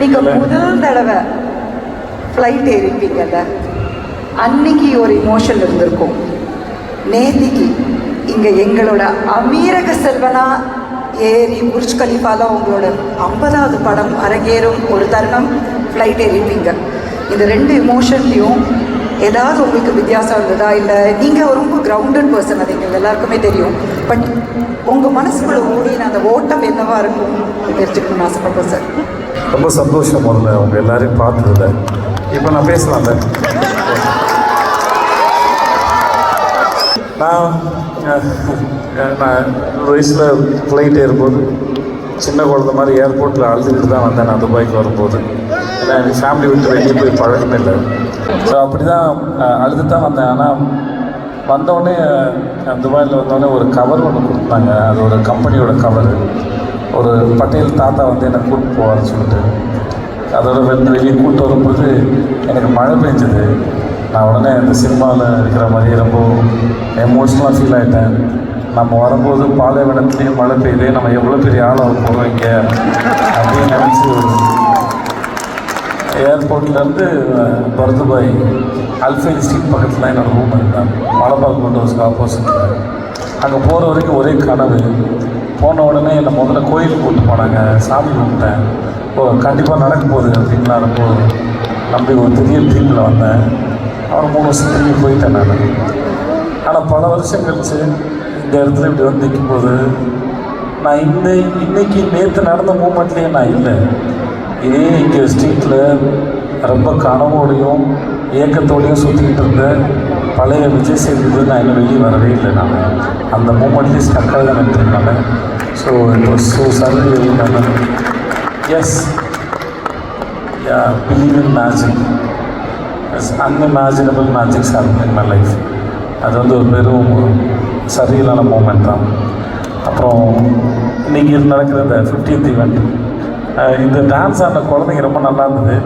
நீங்க முதல் தடவை ஃப்ளைட் ஏறிப்பீங்கல்ல அன்னைக்கு ஒரு இமோஷன் இருந்திருக்கும். நேத்திக்கு இங்க எங்களோட அமீரக செல்வனா ஏறி புர்ஜ் கலிஃபால உங்களோட ஐம்பதாவது படம் அரங்கேறும் ஒரு தருணம் ஃப்ளைட் ஏறிப்பீங்க இந்த ரெண்டு இமோஷன்லையும் ஏதாவது உங்களுக்கு வித்தியாசம் இருந்ததா? இல்லை நீங்கள் ரொம்ப கிரவுண்டட் பர்சன் அது எங்களுக்கு எல்லாருக்குமே தெரியும். பட் உங்கள் மனசுக்குள்ள ஓடின அந்த ஓட்டம் என்னவா இருக்கும் தெரிஞ்சுக்கணும்னு ஆசைப்பட்டோம் சார் ரொம்ப சந்தோஷம் முதல்ல. அவங்க எல்லாரையும் பார்த்ததில்ல இப்போ நான் பேசலாம்ல? நான் நான் வயசில் ஃப்ளைட் ஏறும்போது சின்ன குழந்த மாதிரி ஏர்போர்ட்டில் அழுதுகிட்டு தான் வந்தேன் நான் துபாய்க்கு வரும்போது. ஏன்னா எனக்கு ஃபேமிலி விட்டு வெளியே போய் பழக்கமே இல்லை. ஸோ அப்படி தான் அழுது தான் வந்தேன். ஆனால் வந்தோடனே துபாயில் வந்தோடனே ஒரு கவர் ஒன்று கொடுத்தாங்க. அது ஒரு கம்பெனியோட கவர் ஒரு பட்டேல் தாத்தா வந்து என்னை கூப்பிட்டு போவார்னு சொல்லிட்டு. அதோட வந்து வெளியே கூட்டு வரும்போது எனக்கு மழை பெஞ்சது. நான் உடனே இந்த சினிமாவில் இருக்கிற மாதிரி ரொம்ப எமோஷ்னலாக ஃபீல் ஆகிட்டேன் நம்ம வரும்போது பாலைவனத்துலேயும் மழை பெய்யுது. நம்ம எவ்வளோ பெரிய ஆளாக போகிறோம் இங்கே? அப்படின்னு நினச்சி ஏர்போர்ட்லேருந்து பர்துபாய் அல்ஃபைன் ஸ்ட்ரீட் பக்கத்தில் என்னோடய ரூம் இருந்தேன். மலைப்பாக்கம் கொண்டு ஹவுஸ்க்கு ஆப்போசிட்டில் அங்கே போகிற வரைக்கும் ஒரே கனவு. போன உடனே என்னை முதல்ல கோயிலுக்கு கூப்பிட்டு போனாங்க சாமி கும்பிட்டேன். ஓ கண்டிப்பாக நடக்க போகுது அப்படின்லாம் ரொம்ப நம்பி ஒரு பெரிய ட்ரீமில் வந்தேன். அப்புறம் மூணு வருஷம் திரும்பி போயிட்டேன் நான். ஆனால் பல வருஷம் கழிச்சு இந்த இடத்துல இப்படி வந்து நிற்கும்போது நான் இந்த இன்னைக்கு நேற்று நடந்த மூமெண்ட்லேயே நான் இல்லை. இதே இங்கே ஸ்ட்ரீட்டில் ரொம்ப கனவோடையும் ஏக்கத்தோடையும் சுற்றிக்கிட்டு இருந்தேன். பழைய விஜய் சேதுபதி நான் இன்னும் வெளியே வரவே இல்லை நான். அந்த மூமெண்ட்லேயே ஸ்டக்காக தான் எடுத்துருந்தாங்க ஸோ இட் வாஸ் ஸோ சர்வீ நான் yes ya believe in magic unimaginable magics happen in my life அது வந்து ஒரு பெரும் சரியில்லான மூமெண்ட் தான். அப்புறம் இன்றைக்கி நடக்கிற இந்த ஃபிஃப்டீன்த் ஈவெண்ட் இந்த டான்ஸ் ஆடின குழந்தைங்க ரொம்ப நல்லா இருந்தது.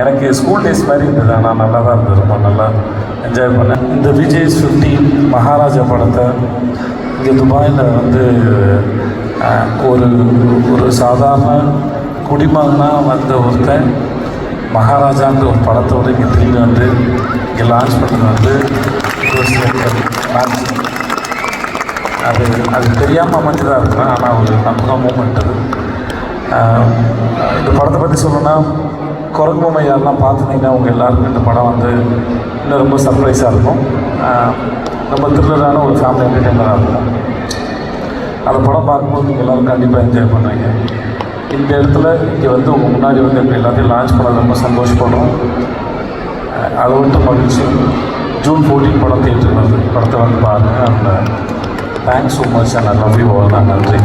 எனக்கு ஸ்கூல் டேஸ் மாதிரி இருந்தது ஆனால் நல்லா தான் இருந்தது ரொம்ப நல்லா என்ஜாய் பண்ணேன். இந்த விஜய் ஃபிஃப்டீன் மகாராஜா படத்தை இங்கே துபாயில் வந்து ஒரு ஒரு சாதாரண குடிமகனாக வந்த ஒருத்தன் மகாராஜான்ற ஒரு படத்தோடு இங்கே திரும்பி வந்து இங்கே லான்ச் பண்ணது வந்து அது அது தெரியாமல் அமைஞ்சதாக இருக்கிறேன் ஆனால் ஒரு நம்பக மூமெண்ட் அது. இந்த படத்தை பற்றி சொல்லணும்னா குரங்கு பொம்மை யாரெல்லாம் பார்த்துனீங்கன்னா உங்கள் எல்லாருக்கும் இந்த படம் வந்து இன்னும் ரொம்ப சர்ப்ரைஸாக இருக்கும். ரொம்ப த்ரில்லரான ஒரு ஃபேமிலி என்டர்டைனராக இருக்கும். அந்த படம் பார்க்கும்போது நீங்கள் எல்லோரும் கண்டிப்பாக என்ஜாய் பண்ணுவீங்க. இந்த இடத்துல இங்கே வந்து உங்கள் முன்னாடி வந்து இப்போ எல்லாத்தையும் லான்ச் பண்ண ரொம்ப சந்தோஷப்படுறோம். அது அதை விட்டு மகிழ்ச்சி. ஜூன் ஃபோர்டீன் படம் தேட்டர் வருது படத்தை வந்து பாருங்கள் அந்த thanks so much and I love you all நான் நன்றி